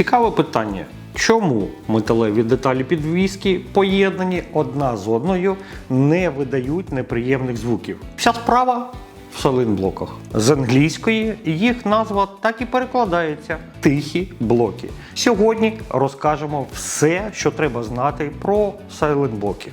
Цікаве питання. Чому металеві деталі підвіски, поєднані одна з одною, не видають неприємних звуків? Вся справа в сайлентблоках. З англійської їх назва так і перекладається тихі блоки. Сьогодні розкажемо все, що треба знати про сайлентблоки.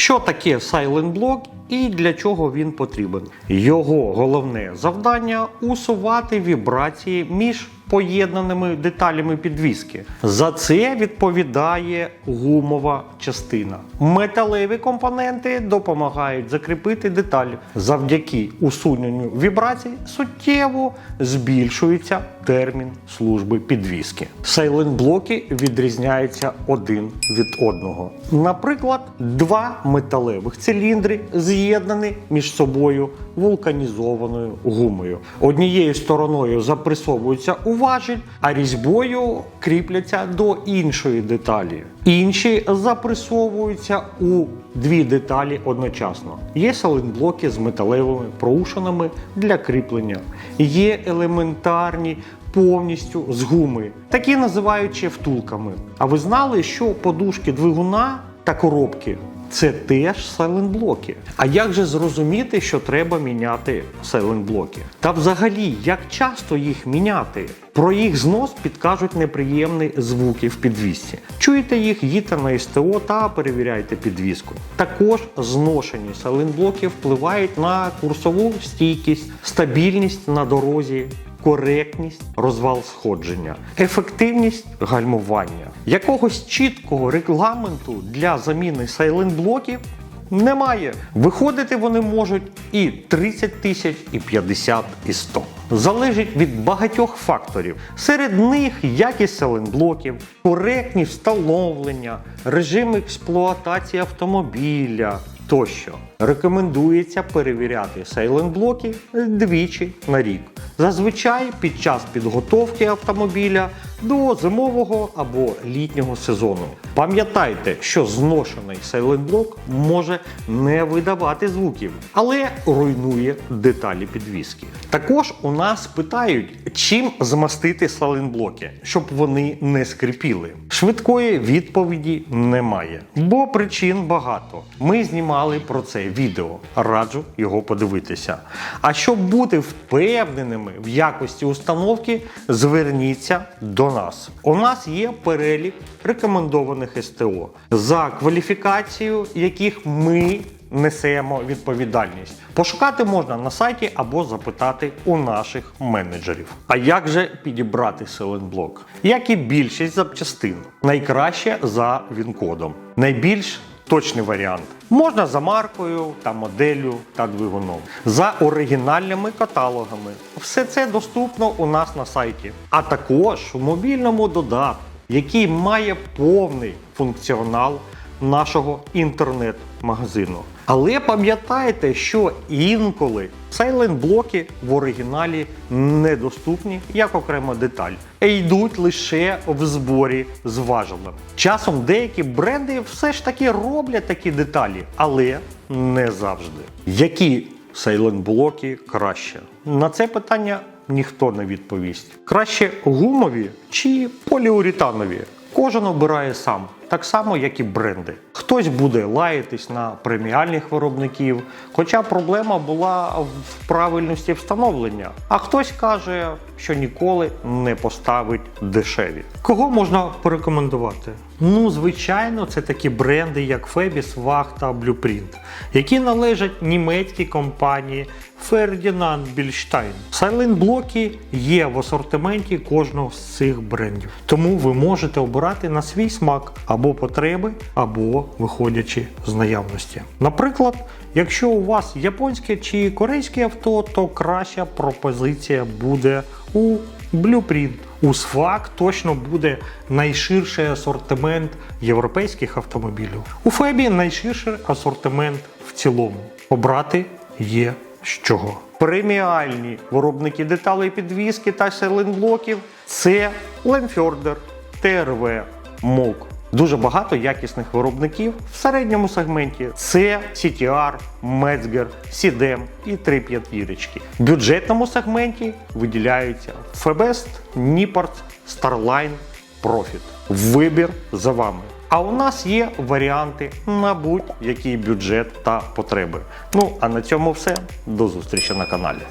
Що таке Silent Block і для чого він потрібен? Його головне завдання усувати вібрації між поєднаними деталями підвіски. За це відповідає гумова частина. Металеві компоненти допомагають закріпити деталь. Завдяки усуненню вібрацій суттєво збільшується термін служби підвіски. Сайлент-блоки відрізняються один від одного. Наприклад, два металевих циліндри з'єднані між собою вулканізованою гумою. Однією стороною запресовується у важіль, а різьбою кріпляться до іншої деталі. Інші запресовуються у дві деталі одночасно. Є сайлентблоки з металевими проушинами для кріплення. Є елементарні повністю з гуми. Такі називають ще втулками. А ви знали, що подушки двигуна та коробки це теж сайлентблоки. А як же зрозуміти, що треба міняти сайлентблоки? Та взагалі, як часто їх міняти? Про їх знос підкажуть неприємні звуки в підвісці. Чуєте їх, їдьте на СТО та перевіряйте підвіску. Також зношені сайлентблоки впливають на курсову стійкість, стабільність на дорозі, коректність, розвал сходження, ефективність гальмування. Якогось чіткого регламенту для заміни сайлент-блоків немає. Виходити вони можуть і 30 тисяч, і 50, і 100. Залежить від багатьох факторів. Серед них якість сайлент-блоків, коректність встановлення, режим експлуатації автомобіля тощо. Рекомендується перевіряти сайлент-блоки двічі на рік. Зазвичай під час підготовки автомобіля до зимового або літнього сезону. Пам'ятайте, що зношений сайлент-блок може не видавати звуків, але руйнує деталі підвіски. Також у нас питають, чим змастити сайлент-блоки, щоб вони не скрипіли. Швидкої відповіді немає, бо причин багато. Ми знімали про це відео. Раджу його подивитися. А щоб бути впевненими в якості установки, зверніться до нас. У нас є перелік рекомендованих СТО, за кваліфікацію яких ми несемо відповідальність. Пошукати можна на сайті або запитати у наших менеджерів. А як же підібрати силен-блок? Як і більшість запчастин, найкраще за він-кодом. Найбільш точний варіант. Можна за маркою та моделлю та двигуном, за оригінальними каталогами. Все це доступно у нас на сайті, а також у мобільному додатку, який має повний функціонал нашого інтернет-магазину. Але пам'ятайте, що інколи сайлент-блоки в оригіналі недоступні як окрема деталь, а йдуть лише в зборі з важелем. Часом деякі бренди все ж таки роблять такі деталі, але не завжди. Які сайлент-блоки краще? На це питання ніхто не відповість. Краще гумові чи поліуретанові? Кожен обирає сам, так само, як і бренди. Хтось буде лаятись на преміальних виробників, хоча проблема була в правильності встановлення. А хтось каже, що ніколи не поставить дешеві. Кого можна порекомендувати? Ну, звичайно, це такі бренди, як Febis, Wach та Blueprint, які належать німецькій компанії Ferdinand Billstein. Сайлент-блоки є в асортименті кожного з цих брендів. Тому ви можете обирати на свій смак або потреби, або виходячи з наявності. Наприклад, якщо у вас японське чи корейське авто, то краща пропозиція буде у Blueprint. У СФАК точно буде найширший асортимент європейських автомобілів. У Фебі найширший асортимент в цілому. Обрати є з чого. Преміальні виробники деталей підвіски та сайлентблоків це Ленфьордер, ТРВ, МОК, Дуже багато якісних виробників в середньому сегменті це CTR, Metzger, Sidem і 3-5 вірочки. В бюджетному сегменті виділяються Febest, Nippert, Starline, Profit. Вибір за вами. А у нас є варіанти на будь-який бюджет та потреби. Ну а на цьому все. До зустрічі на каналі.